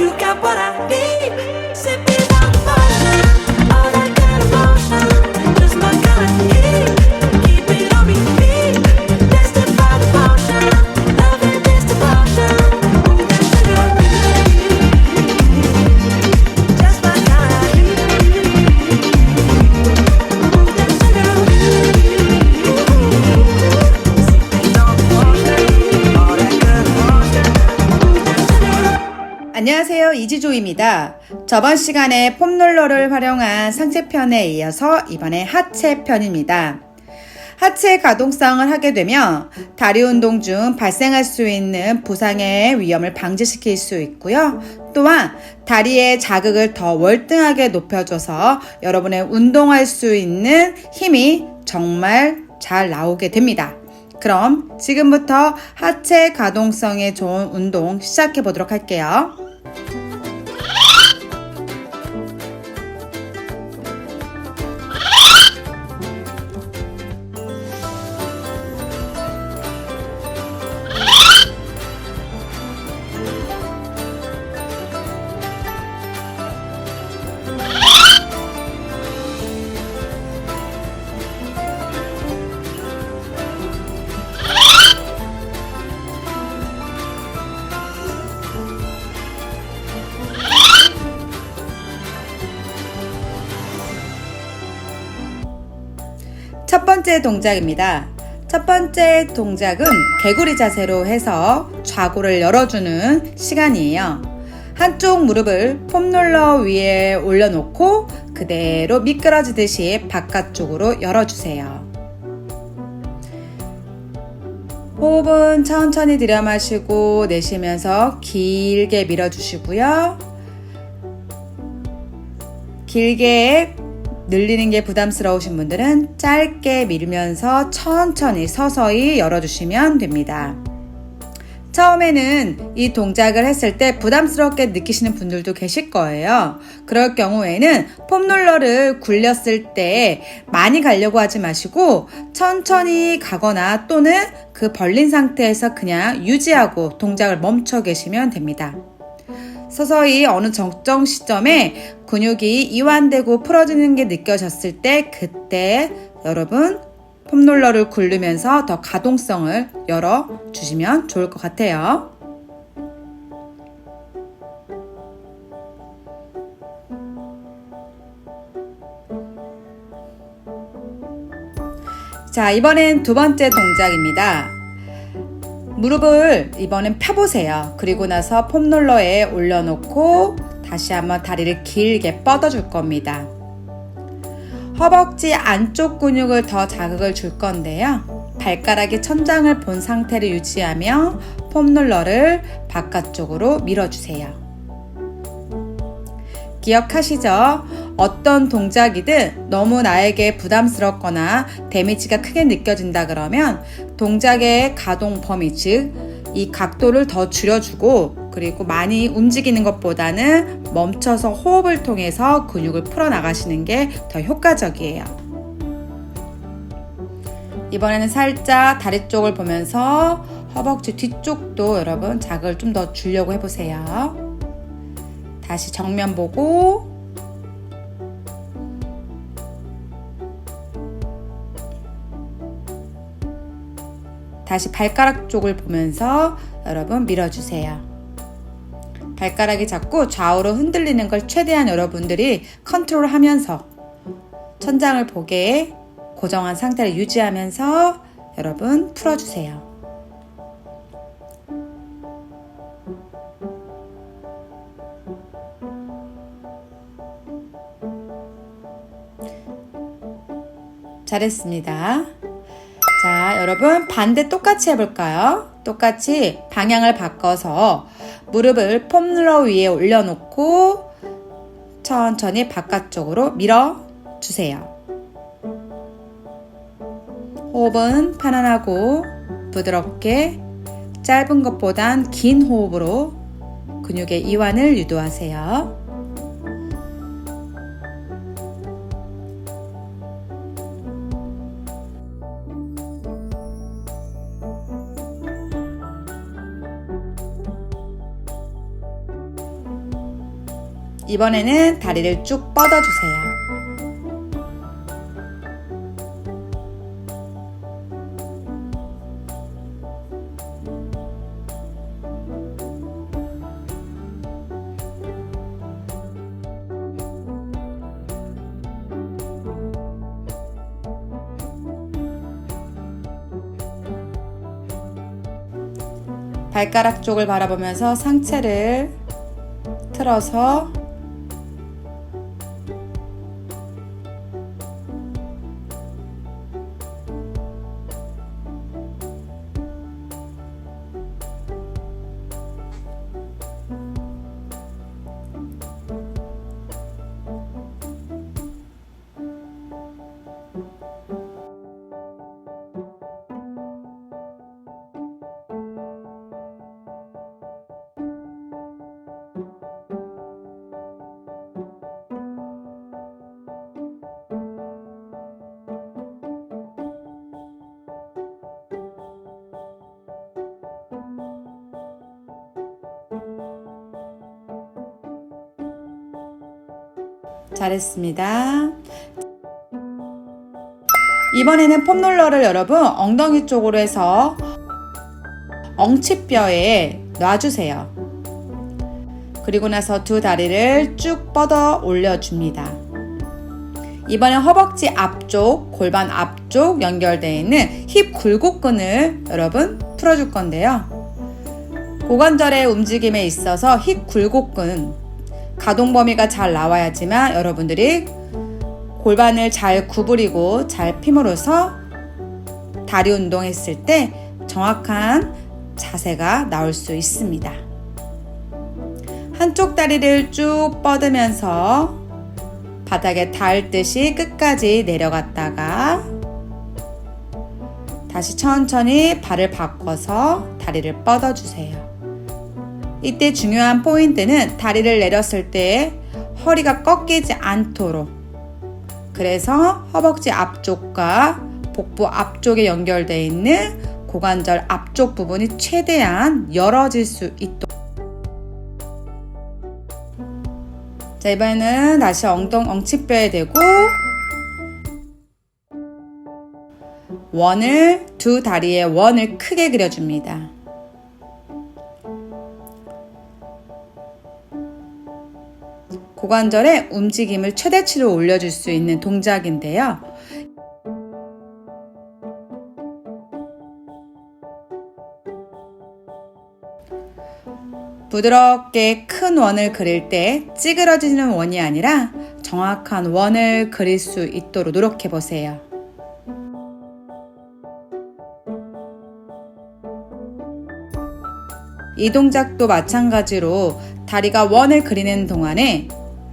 You got what I 안녕하세요. 이지조입니다. 저번 시간에 폼롤러를 활용한 상체편에 이어서 이번에 하체 편입니다. 하체 가동성을 하게 되면 다리 운동 중 발생할 수 있는 부상의 위험을 방지시킬 수 있고요. 또한 다리의 자극을 더 월등하게 높여줘서 여러분의 운동할 수 있는 힘이 정말 잘 나오게 됩니다. 그럼 지금부터 하체 가동성에 좋은 운동 시작해 보도록 할게요. 번째 동작입니다. 첫 번째 동작은 개구리 자세로 해서 좌골을 열어주는 시간이에요. 한쪽 무릎을 폼롤러 위에 올려놓고 그대로 미끄러지듯이 바깥쪽으로 열어주세요. 호흡은 천천히 들여 마시고 내쉬면서 길게 밀어주시고요. 길게 늘리는 게 부담스러우신 분들은 짧게 밀면서 천천히 서서히 열어주시면 됩니다. 처음에는 이 동작을 했을 때 부담스럽게 느끼시는 분들도 계실 거예요. 그럴 경우에는 폼롤러를 굴렸을 때 많이 가려고 하지 마시고 천천히 가거나 또는 그 벌린 상태에서 그냥 유지하고 동작을 멈춰 계시면 됩니다. 서서히 어느 정정 시점에 근육이 이완되고 풀어지는 게 느껴졌을 때 그때 여러분 폼롤러를 굴리면서 더 가동성을 열어 주시면 좋을 것 같아요. 자, 이번엔 두 번째 동작입니다. 무릎을 이번엔 펴보세요. 그리고 나서 폼롤러에 올려놓고 다시 한번 다리를 길게 뻗어줄 겁니다. 허벅지 안쪽 근육을 더 자극을 줄 건데요. 발가락이 천장을 본 상태를 유지하며 폼롤러를 바깥쪽으로 밀어주세요. 기억하시죠? 어떤 동작이든 너무 나에게 부담스럽거나 데미지가 크게 느껴진다 그러면 동작의 가동 범위 즉 이 각도를 더 줄여주고 그리고 많이 움직이는 것보다는 멈춰서 호흡을 통해서 근육을 풀어 나가시는 게 더 효과적이에요. 이번에는 살짝 다리 쪽을 보면서 허벅지 뒤쪽도 여러분 자극을 좀 더 주려고 해보세요. 다시 정면 보고 다시 발가락 쪽을 보면서 여러분 밀어주세요. 발가락이 자꾸 좌우로 흔들리는 걸 최대한 여러분들이 컨트롤 하면서 천장을 보게 고정한 상태를 유지하면서 여러분 풀어주세요. 잘했습니다. 자, 여러분 반대 똑같이 해볼까요? 똑같이 방향을 바꿔서 무릎을 폼롤러 위에 올려놓고 천천히 바깥쪽으로 밀어주세요. 호흡은 편안하고 부드럽게 짧은 것보단 긴 호흡으로 근육의 이완을 유도하세요. 이번에는 다리를 쭉 뻗어주세요. 발가락 쪽을 바라보면서 상체를 틀어서 잘했습니다. 이번에는 폼롤러를 여러분 엉덩이 쪽으로 해서 엉치뼈에 놔주세요. 그리고 나서 두 다리를 쭉 뻗어 올려줍니다. 이번엔 허벅지 앞쪽, 골반 앞쪽 연결되어 있는 힙 굴곡근을 여러분 풀어줄 건데요. 고관절의 움직임에 있어서 힙 굴곡근 가동 범위가 잘 나와야지만 여러분들이 골반을 잘 구부리고 잘 핌으로써 다리 운동했을 때 정확한 자세가 나올 수 있습니다. 한쪽 다리를 쭉 뻗으면서 바닥에 닿을 듯이 끝까지 내려갔다가 다시 천천히 발을 바꿔서 다리를 뻗어주세요. 이때 중요한 포인트는 다리를 내렸을 때 허리가 꺾이지 않도록 그래서 허벅지 앞쪽과 복부 앞쪽에 연결되어 있는 고관절 앞쪽 부분이 최대한 열어질 수 있도록 자 이번에는 다시 엉덩 엉치뼈에 대고 원을 두 다리의 원을 크게 그려줍니다. 고관절의 움직임을 최대치로 올려줄 수 있는 동작인데요. 부드럽게 큰 원을 그릴 때 찌그러지는 원이 아니라 정확한 원을 그릴 수 있도록 노력해 보세요. 이 동작도 마찬가지로 다리가 원을 그리는 동안에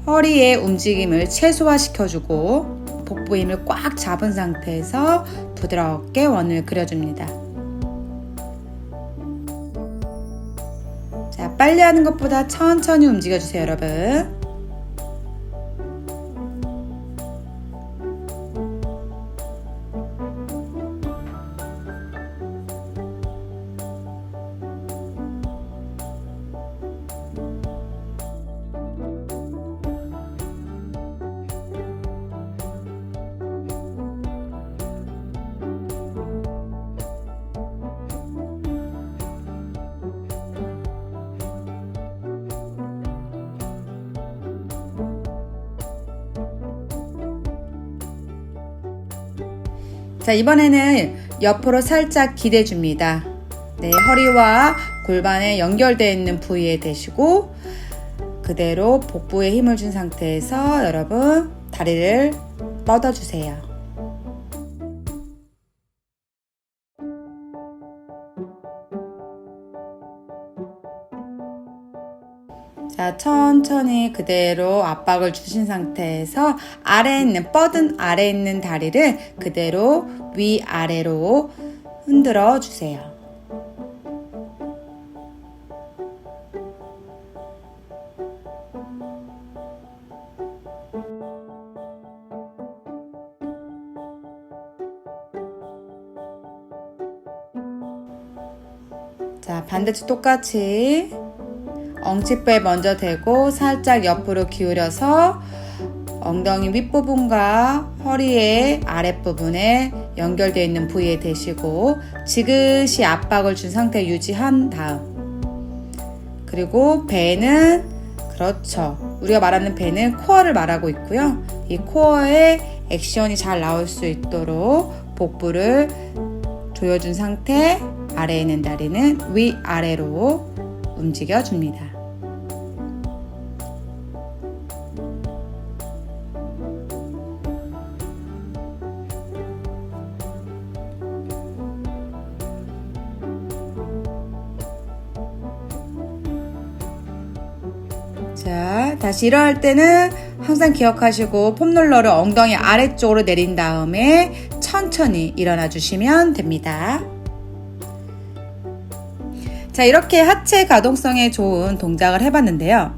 허리의 움직임을 최소화시켜주고 복부 힘을 꽉 잡은 상태에서 부드럽게 원을 그려줍니다. 자, 빨리 하는 것보다 천천히 움직여주세요, 여러분. 자, 이번에는 옆으로 살짝 기대 줍니다. 네, 허리와 골반에 연결되어 있는 부위에 대시고 그대로 복부에 힘을 준 상태에서 여러분 다리를 뻗어주세요. 자, 천천히 그대로 압박을 주신 상태에서 아래에 있는, 뻗은 아래에 있는 다리를 그대로 위아래로 흔들어 주세요. 자, 반대쪽 똑같이 엉치뼈에 먼저 대고 살짝 옆으로 기울여서 엉덩이 윗부분과 허리의 아랫부분에 연결되어 있는 부위에 대시고 지그시 압박을 준 상태 유지한 다음 그리고 배는 그렇죠. 우리가 말하는 배는 코어를 말하고 있고요. 이 코어에 액션이 잘 나올 수 있도록 복부를 조여준 상태 아래에 있는 다리는 위아래로 움직여 줍니다. 자, 다시 일어날 때는 항상 기억하시고 폼롤러를 엉덩이 아래쪽으로 내린 다음에 천천히 일어나 주시면 됩니다. 자, 이렇게 하체 가동성에 좋은 동작을 해봤는데요.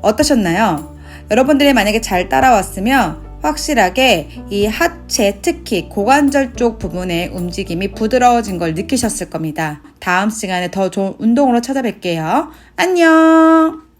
어떠셨나요? 여러분들이 만약에 잘 따라왔으면 확실하게 이 하체, 특히 고관절 쪽 부분의 움직임이 부드러워진 걸 느끼셨을 겁니다. 다음 시간에 더 좋은 운동으로 찾아뵐게요. 안녕!